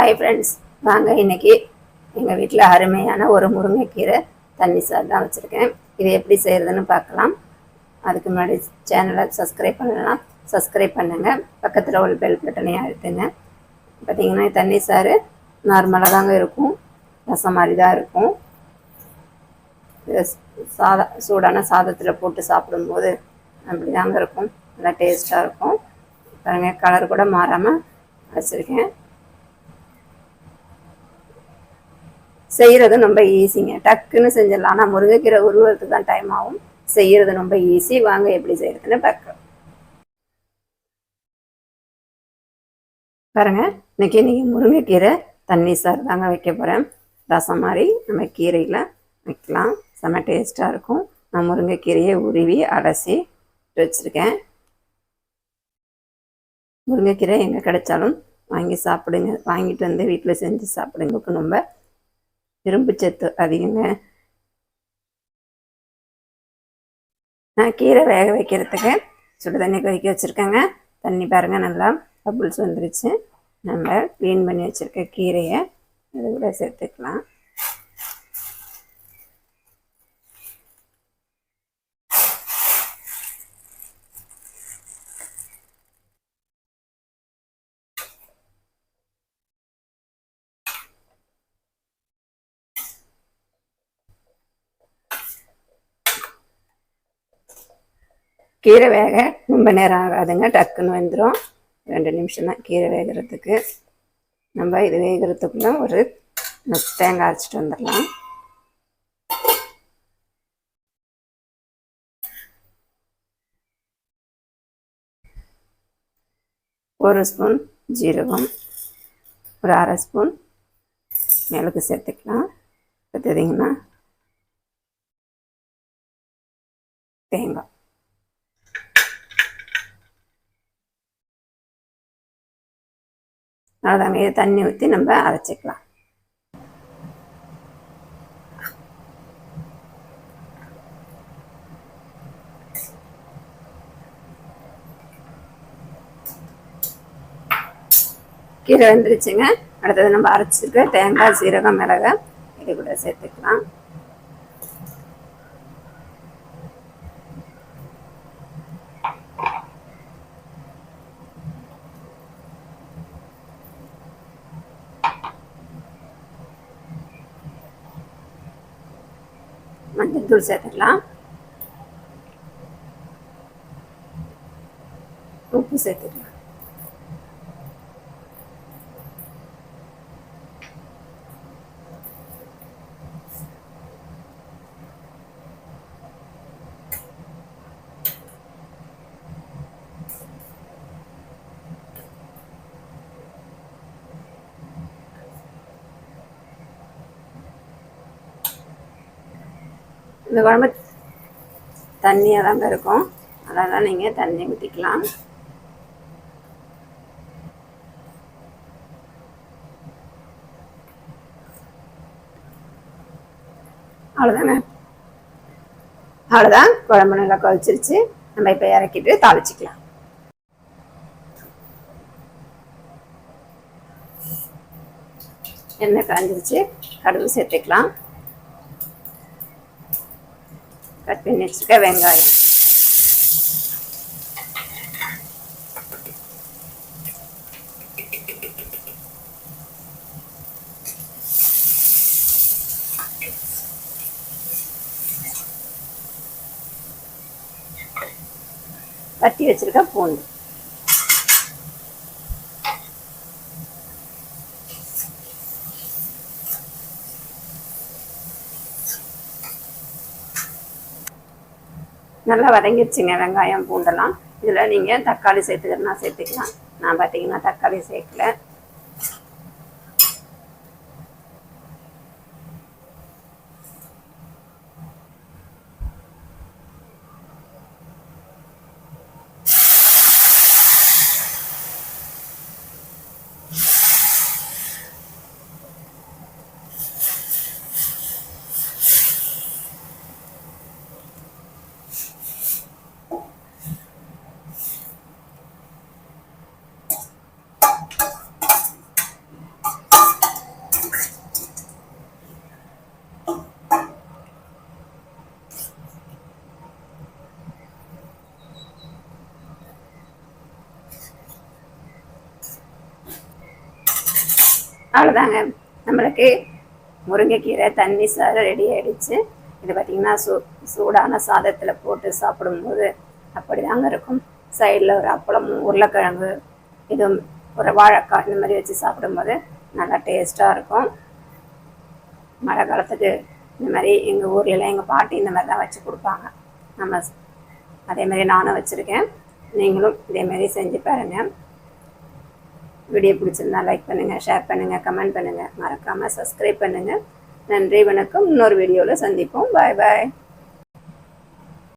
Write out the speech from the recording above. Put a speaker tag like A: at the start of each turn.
A: Hi friends வாங்க இன்றைக்கி எங்கள் வீட்டில் அருமையான ஒரு முருங்கைக்கீரை தண்ணி சார் தான் வச்சுருக்கேன். இது எப்படி செய்கிறதுன்னு பார்க்கலாம். அதுக்கு முன்னாடி சேனலை சப்ஸ்கிரைப் பண்ணலாம் சப்ஸ்கிரைப் பண்ணுங்கள் பக்கத்தில் ஒரு பெல் பட்டனையும் அழுத்துங்க. பார்த்தீங்கன்னா தண்ணி சாறு நார்மலாக தாங்க இருக்கும். ரசம் மாதிரி தான் இருக்கும். இது சாதா சூடான சாதத்தில் போட்டு சாப்பிடும்போது அப்படி தாங்க இருக்கும். நல்லா டேஸ்ட்டாக இருக்கும். பாருங்கள் கலர் கூட மாறாமல் வச்சுருக்கேன். செய்கிறது ரொம்ப ஈஸிங்க டக்குன்னு செஞ்சிடலாம். ஆனால் முருங்கைக்கீரை உருவத்துக்கு தான் டைம் ஆகும். செய்கிறது ரொம்ப ஈஸி வாங்க எப்படி செய்கிறதுன்னு பார்க்கலாம். பாருங்க இன்னைக்கு நீங்கள் முருங்கைக்கீரை தண்ணி சார் தாங்க வைக்க போகிறேன் ரசம் மாதிரி நம்ம கீரையில் வைக்கலாம். செம்ம டேஸ்ட்டாக இருக்கும். நான் முருங்கைக்கீரையை உருவி அலசி வச்சுருக்கேன். முருங்கைக்கீரை எங்கே கிடைச்சாலும் வாங்கி சாப்பிடுங்க. வாங்கிட்டு வந்து வீட்டில் செஞ்சு சாப்பிடுங்க. ரொம்ப இரும்பு சத்து அதிகங்க. நான் கீரை வேக வைக்கிறதுக்கு சுடு தண்ணி கொதிக்க வச்சுருக்கேங்க. தண்ணி பாருங்கள் நல்லா பபுள்ஸ் வந்துருச்சு. நம்ம க்ளீன் பண்ணி வச்சுருக்க கீரையை அது கூட சேர்த்துக்கலாம். கீரை வேக ரொம்ப நேரம் ஆகாதுங்க டக்குன்னு வந்துடும் ரெண்டு நிமிஷம் தான் கீரை வேகிறதுக்கு. நம்ம இது வேகிறதுக்குள்ள ஒரு தேங்காய் அரைச்சிட்டு வந்துடலாம். ஒரு ஸ்பூன் ஜீரகம் ஒரு அரை ஸ்பூன் மிளகு சேர்த்துக்கலாம். பார்த்தீங்கன்னா தேங்காய். அவ்வளோதாங்க இது தண்ணி ஊற்றி நம்ம அரைச்சிக்கலாம். கீரை வந்துருச்சுங்க. அடுத்தது நம்ம அரைச்சிருக்க தேங்காய் சீரகம் மிளகாய் இது கூட சேர்த்துக்கலாம். மஞ்சள் தூள் சேர்த்துக்கலாம். உப்பு சேர்த்துக்கலாம். இந்த குழம்பு தண்ணியாக தாங்க இருக்கும். அதெல்லாம் நீங்கள் தண்ணி ஊற்றிக்கலாம் அவ்வளோதாங்க அவ்வளோதான் குழம்பு நல்லா கொதிச்சிருச்சு. நம்ம இப்போ இறக்கிட்டு தாளிச்சிக்கலாம். எண்ணெய் காஞ்சிருச்சு. கடுகு சேர்த்துக்கலாம். கட் பண்ணி வச்சுருக்க வெங்காயம். தட்டி வச்சிருக்க பூண்டு. நல்லா வதங்கிடுச்சுங்க வெங்காயம் பூண்டெல்லாம். இதில் நீங்கள் தக்காளி சேர்த்துக்கிறனா சேர்த்துக்கலாம். நான் பார்த்தீங்கன்னா தக்காளி சேர்க்கல. அவ்வளோதாங்க நம்மளுக்கு முருங்கைக்கீரை தண்ணி சாறு ரெடி ஆகிடுச்சு இது பார்த்திங்கன்னா சூ சூடான சாதத்தில் போட்டு சாப்பிடும்போது அப்படி தாங்க இருக்கும். சைடில் ஒரு அப்பளமும் உருளைக்கிழங்கு இதுவும் ஒரு வாழைக்காய் இந்த மாதிரி வச்சு சாப்பிடும்போது நல்லா டேஸ்ட்டாக இருக்கும். மழை காலத்துக்கு இந்த மாதிரி எங்கள் ஊர்லலாம் எங்கள் பாட்டி இந்த மாதிரி தான் வச்சு கொடுப்பாங்க. நம்ம அதே மாதிரி நானும் வச்சுருக்கேன். நீங்களும் இதே மாதிரி செஞ்சு பாருங்கள் வீடியோ பிடிச்சிருந்தா லைக் பண்ணுங்கள் ஷேர் பண்ணுங்கள் கமெண்ட் பண்ணுங்கள் மறக்காமல் சப்ஸ்கிரைப் பண்ணுங்கள் நன்றி வணக்கம். இன்னொரு வீடியோவில் சந்திப்போம். பாய் பாய்